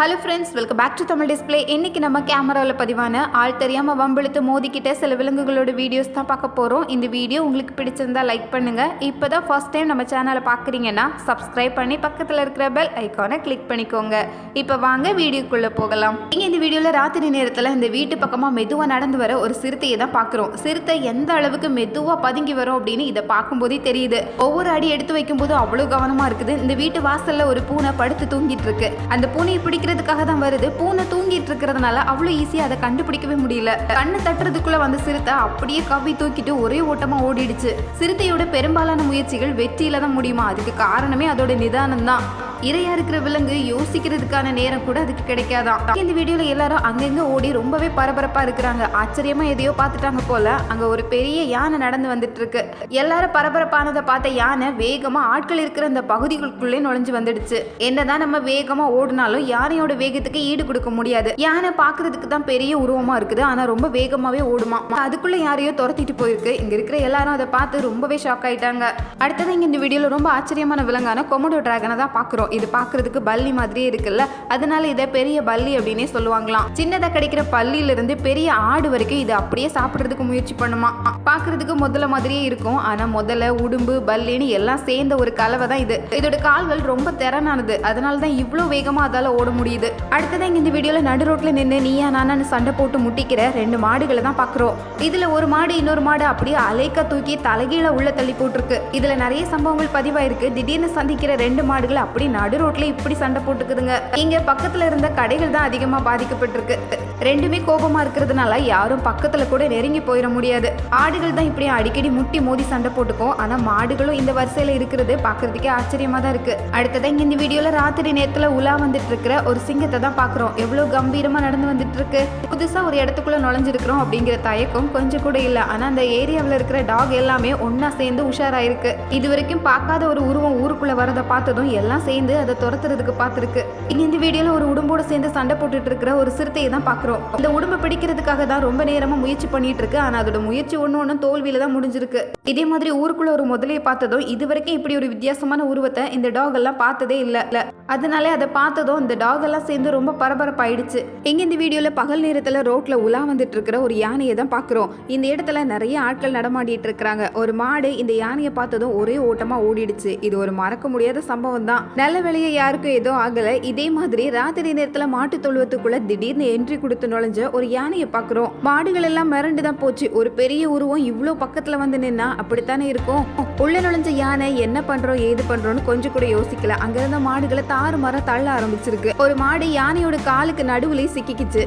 Hello friends welcome back to Tamil display இன்னைக்கு நம்ம கேமராவில் பதிவான ஆள் தெரியாமல் வம்பிழுத்து மோதிக்கிட்ட சில விலங்குகளோட வீடியோஸ் தான் பார்க்க போகிறோம் இந்த வீடியோ உங்களுக்கு பிடிச்சிருந்தா லைக் பண்ணுங்கள் இப்போ தான் ஃபர்ஸ்ட் டைம் நம்ம சேனலை பார்க்குறீங்கன்னா சப்ஸ்கிரைப் பண்ணி பக்கத்தில் இருக்கிற பெல் ஐக்கானை கிளிக் பண்ணிக்கோங்க. இப்போ வாங்க வீடியோக்குள்ளே போகலாம். நீங்கள் இந்த வீடியோவில் ராத்திரி நேரத்தில் இந்த வீட்டு பக்கமாக மெதுவாக நடந்து வர ஒரு சிறுத்தையை தான் பார்க்குறோம். சிறுத்தை எந்த அளவுக்கு மெதுவாக பதுங்கி வரும் அப்படின்னு இதை பார்க்கும்போதே தெரியுது. ஒவ்வொரு அடி எடுத்து வைக்கும்போது அவ்வளோ கவனமாக இருக்குது. இந்த வீட்டு வாசலில் ஒரு பூனை படுத்து தூங்கிட்டு இருக்கு. அந்த பூனையை பிடிக்கிற பிடிக்கிறதுக்காக தான் வருது. பூனை தூங்கிட்டு இருக்கிறதுனால அவ்வளோ ஈஸியாக அதை கண்டுபிடிக்கவே முடியல. கண்ணு தட்டுறதுக்குள்ள வந்த சிறுத்தை அப்படியே கவ்வி தூக்கிட்டு ஒரே ஓட்டமா ஓடிடுச்சு. சிறுத்தையோட பெரும்பாலான முயற்சிகள் வெற்றியில தான் முடியுமா? அதுக்கு காரணமே அதோட நிதானம் தான். இரையா இருக்கிற விலங்கு யோசிக்கிறதுக்கான நேரம் கூட அதுக்கு கிடைக்காதான். இந்த வீடியோல எல்லாரும் அங்கங்க ஓடி ரொம்பவே பரபரப்பா இருக்கிறாங்க. ஆச்சரியமா எதையோ பார்த்துட்டாங்க போல அங்க ஒரு பெரிய யானை நடந்து வந்துட்டு இருக்கு எல்லாரும் பரபரப்பானதை பார்த்த யானை வேகமா ஆட்கள் இருக்கிற அந்த பகுதிகளுக்குள்ளே நுழைஞ்சு வந்துடுச்சு. என்னதான் நம்ம வேகமா ஓடினாலும் யானையோட வேகத்துக்கு ஈடு கொடுக்க முடியாது. யானை பார்க்கறதுக்கு தான் பெரிய உருவமா இருக்குது. ஆனா ரொம்ப வேகமாவே ஓடுமா? அதுக்குள்ள யாரையோ துரத்திட்டு போயிருக்கு. இங்க இருக்கிற எல்லாரும் அதை பார்த்து ரொம்பவே ஷாக் ஆயிட்டாங்க. அடுத்தது இங்க இந்த வீடியோல ரொம்ப ஆச்சரியமான விலங்கான கொமடோ டிராகனை தான் பாக்குறோம் இது பார்க்கிறதுக்கு பல்லி மாதிரியே இருக்குல்ல. அதனால இதை பெரிய பல்லி அப்படின்னே சொல்லுவாங்களாம். சின்னதா கிடைக்கிற பல்லியில இருந்து பெரிய ஆடு வரைக்கும் இது அப்படியே சாப்பிடுறதுக்கு முயற்சி பண்ணுமா? பார்க்குறதுக்கு முதல்ல மாதிரியே இருக்கும். ஆனா முதல்ல உடும்பு பல்லின்னு எல்லாம் சேர்ந்த ஒரு கலவை தான் இது. இதோட கால்கள் ரொம்ப திறனானது. அதனால தான் இவ்வளோ வேகமா அதால ஓட முடியுது. அடுத்ததான் இங்கே இந்த வீடியோவில் நடு ரோட்டில் நின்று நீயா நானான்னு சண்டை போட்டு முட்டிக்கிற ரெண்டு மாடுகளை தான் பார்க்குறோம் இதில் ஒரு மாடு இன்னொரு மாடு அப்படியே அலைக்க தூக்கி தலைகீழ உள்ள தள்ளி போட்டிருக்கு. இதில் நிறைய சம்பவங்கள் பதிவாயிருக்கு. திடீர்னு சந்திக்கிற ரெண்டு மாடுகள் அப்படி நடு ரோட்டில் இப்படி சண்டை போட்டுக்குதுங்க. இங்கே பக்கத்தில் இருந்த கடைகள் தான் அதிகமாக பாதிக்கப்பட்டிருக்கு. ரெண்டுமே கோபமாக இருக்கிறதுனால யாரும் பக்கத்தில் கூட நெருங்கி போயிட முடியாது. ஆடுகள் தான் இப்படி அடிக்கடி முட்டி மோதி சண்டை போட்டுக்கும். ஆனால் மாடுகளும் இந்த வரிசையில் இருக்கிறது பார்க்குறதுக்கே ஆச்சரியமாக தான் இருக்குது அடுத்ததான் இந்த வீடியோவில் ராத்திரி நேரத்தில் உலா வந்துட்டு இருக்கிற ஒரு சிங்கத்தை தான் பார்க்குறோம். எவ்வளோ கம்பீரமாக நடந்து வந்துட்டு இருக்கு புதுசாக ஒரு இடத்துக்குள்ளே நுழைஞ்சிருக்கிறோம் அப்படிங்கிற தயக்கம் கொஞ்சம் கூட இல்லை. ஆனால் அந்த ஏரியாவில் இருக்கிற டாக் எல்லாமே ஒன்றா சேர்ந்து உஷாராயிருக்கு. இது வரைக்கும் பார்க்காத ஒரு உருவம் ஊருக்குள்ளே வரதை பார்த்ததும் எல்லாம் சேர்ந்து அதை துரத்துறதுக்கு பார்த்துருக்கு. இங்கே இந்த வீடியோவில் ஒரு உடம்போட சேர்ந்து சண்டை போட்டுட்டு இருக்கிற ஒரு சிறுத்தையை தான் பார்க்குறோம். இந்த உடம்பை பிடிக்கிறதுக்காக தான் ரொம்ப நேரமாக முயற்சி பண்ணிட்டு இருக்கு ஆனால் அதோட முயற்சி ஒன்று ஒன்றும் தோல்வியில் தான் முடிஞ்சிருக்கு. இதே மாதிரி ஊருக்குள்ள ஒரு முதலையை பார்த்ததும் இது வரைக்கும் இப்படி ஒரு வித்தியாசமான உருவத்தை இந்த டாக் எல்லாம் பார்த்ததே இல்லை. அதனாலே அதை பார்த்ததும் இந்த டாக் எல்லாம் சேர்ந்து ரொம்ப பரபரப்பாயிடுச்சு. எங்கே இந்த வீடியோல பகல் நேரத்துல ரோட்ல உலா வந்துட்டு இருக்கிற ஒரு யானையை தான் பாக்குறோம் இந்த இடத்துல நிறைய ஆட்கள் நடமாடிட்டு இருக்கிறாங்க. ஒரு மாடு இந்த யானையை பார்த்ததும் ஒரே ஓட்டமா ஓடிடுச்சு. இது ஒரு மறக்க முடியாத சம்பவம் தான். நல்ல வேலையை யாருக்கும் ஏதோ ஆகல. இதே மாதிரி ராத்திரி நேரத்துல மாட்டு தொழுவத்துக்குள்ள திடீர்னு என்ட்ரி கொடுத்து நுழைஞ்ச ஒரு யானையை பாக்குறோம் மாடுகள் எல்லாம் மிரண்டு தான் போச்சு. ஒரு பெரிய உருவம் இவ்வளோ பக்கத்துல வந்து நின்னா அப்படித்தானே இருக்கும்? உள்ள நுழைஞ்ச யானை என்ன பண்றோம் ஏது பண்றோம்னு கொஞ்சம் கூட யோசிக்கல. அங்கிருந்த மாடுகளை தாறு மரம் தள்ள ஆரம்பிச்சிருக்கு. ஒரு மாடு யானையோட காலுக்கு நடுவுலயே சிக்கிக்கிச்சு.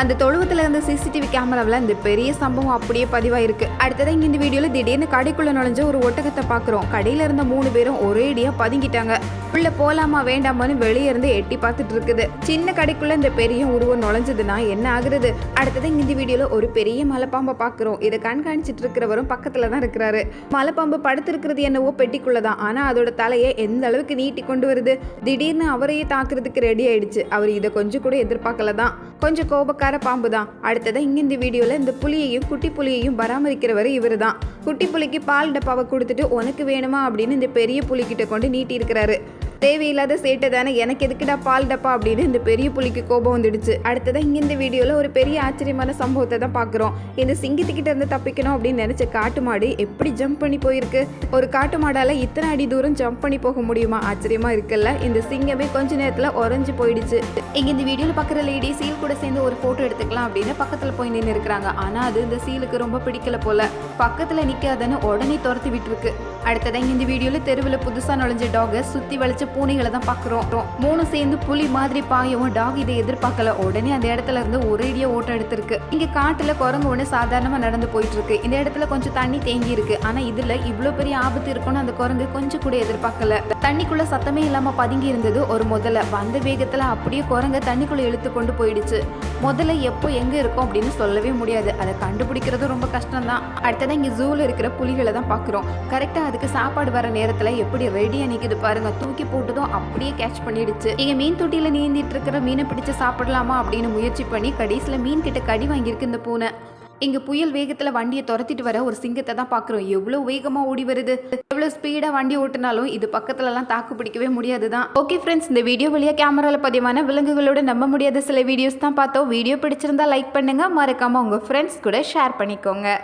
அந்த தொழுவத்துல இருந்த சிசிடிவி கேமராவில் இந்த பெரிய சம்பவம் அப்படியே பதிவாயிருக்கு. அடுத்ததான் இங்க இந்த வீடியோல திடீர்னு கடைக்குள்ள நுழைஞ்ச ஒரு ஒட்டகத்தை பாக்குறோம். கடையில இருந்த மூணு பேரும் ஒரேடியா பதுங்கிட்டாங்க. உள்ள போலாமா வேண்டாமான்னு வெளியே இருந்து எட்டி பார்த்துட்டு இருக்குது. சின்ன கடைக்குள்ள இந்த பெரிய உருவம் நுழைஞ்சதுன்னா என்ன ஆகுறது? அடுத்ததான் இங்க இந்த வீடியோல ஒரு பெரிய மலைப்பாம்பை பாக்குறோம். இதை கண்காணிச்சிட்டு இருக்கிறவரும் பக்கத்துல தான் இருக்கிற பார்க்குறாரு மலைப்பாம்பு படுத்திருக்கிறது என்னவோ பெட்டிக்குள்ளே தான் ஆனால் அதோட தலையை எந்த அளவுக்கு நீட்டி கொண்டு வருது? திடீர்னு அவரையே தாக்குறதுக்கு ரெடி ஆயிடுச்சு. அவர் இதை கொஞ்சம் கூட எதிர்பார்க்கல தான் கொஞ்சம் கோபக்கார பாம்பு தான் அடுத்ததான் இங்கே இந்த வீடியோவில் இந்த புலியையும் குட்டி புலியையும் பராமரிக்கிறவர் இவர் தான் குட்டி புலிக்கு பால் டப்பாவை கொடுத்துட்டு உனக்கு வேணுமா? அப்படின்னு இந்த பெரிய புலிகிட்ட கொண்டு நீட்டி இருக்கிறாரு தேவையில்லாத சேட்டை தானே எனக்கு எதுக்குடா பால் டப்பா அப்படின்னு இந்த பெரிய புலிக்கு கோபம் வந்துடுச்சு. அடுத்ததான் இங்கே இந்த வீடியோவில் ஒரு பெரிய ஆச்சரியமான சம்பவத்தை தான் பார்க்குறோம். இந்த சிங்கத்துக்கிட்ட இருந்து தப்பிக்கணும் அப்படின்னு நினச்ச காட்டு மாடு எப்படி ஜம்ப் பண்ணி போயிருக்கு? ஒரு காட்டு மாடால் இத்தனை அடி தூரம் ஜம்ப் பண்ணி போக முடியுமா? ஆச்சரியமா இருக்குல்ல? இந்த சிங்கமே கொஞ்ச நேரத்தில் உறைஞ்சு போயிடுச்சு. இங்கே இந்த வீடியோவில் பார்க்குற லேடி சீல் கூட சேர்ந்து ஒரு ஃபோட்டோ எடுத்துக்கலாம் அப்படின்னு பக்கத்தில் போய் நின்று இருக்கிறாங்க ஆனால் அது இந்த சீலுக்கு ரொம்ப பிடிக்கல போல. பக்கத்தில் நிற்காதன்னு உடனே துரத்தி விட்டுருக்கு. அடுத்ததான் இந்த வீடியோவில் தெருவில் புதுசாக நுழைஞ்ச டாகை சுற்றி வளைச்ச பூனைகளை தான் பார்க்குறோம். மூணு சேர்ந்து புலி மாதிரி பாயவும் டாக் இதை எதிர்பார்க்கல. உடனே அந்த இடத்துல இருந்து ஒரேடியாக ஓட்டம் எடுத்திருக்கு. இங்கே காட்டில் குரங்கு ஒன்று சாதாரணமாக நடந்து போயிட்டு இருக்கு இந்த இடத்துல கொஞ்சம் தண்ணி தேங்கி இருக்கு. ஆனால் இதில் இவ்வளோ பெரிய ஆபத்து இருக்கும்னு அந்த குரங்கு கொஞ்சம் கூட எதிர்பார்க்கல. தண்ணிக்குள்ள சத்தமே இல்லாமல் பதுங்கி இருந்தது ஒரு முதல்ல. வந்த வேகத்தில் அப்படியே குரங்க தண்ணிக்குள்ள இழுத்து கொண்டு போயிடுச்சு. முதல்ல எப்போ எங்கே இருக்கும் அப்படின்னு சொல்லவே முடியாது. அதை கண்டுபிடிக்கிறது ரொம்ப கஷ்டம் தான் அடுத்ததான் இங்கே ஜூவில் இருக்கிற புலிகளை தான் பார்க்குறோம் கரெக்டாக அதுக்கு சாப்பாடு வர நேரத்தில் எப்படி ரெடியாக நிற்கிது பாருங்க. தூக்கி போட்டதும் அப்படியே கேட்ச் பண்ணிடுச்சு. இங்கே மீன் தொட்டியில் நீந்திட்டு இருக்கிற மீனை பிடிச்சு சாப்பிடலாமா அப்படின்னு முயற்சி பண்ணி கடைசியில் மீன் கிட்ட கடி வாங்கியிருக்கு இந்த பூனை. இங்கே புயல் வேகத்தில் வண்டியை துரத்திட்டு வர ஒரு சிங்கத்தை தான் பார்க்குறோம் எவ்வளோ வேகமாக ஓடி வருது. எவ்வளோ ஸ்பீடாக வண்டி ஓட்டினாலும் இது பக்கத்துலலாம் தாக்கு பிடிக்கவே முடியாது தான் ஓகே ஃப்ரெண்ட்ஸ் இந்த வீடியோ வழியாக கேமராவில் பதிவான விலங்குகளோட நம்ப முடியாத சில வீடியோஸ் தான் பார்த்தோம். வீடியோ பிடிச்சிருந்தா லைக் பண்ணுங்கள் மறக்காமல் உங்கள் ஃப்ரெண்ட்ஸ் கூட ஷேர் பண்ணிக்கோங்க.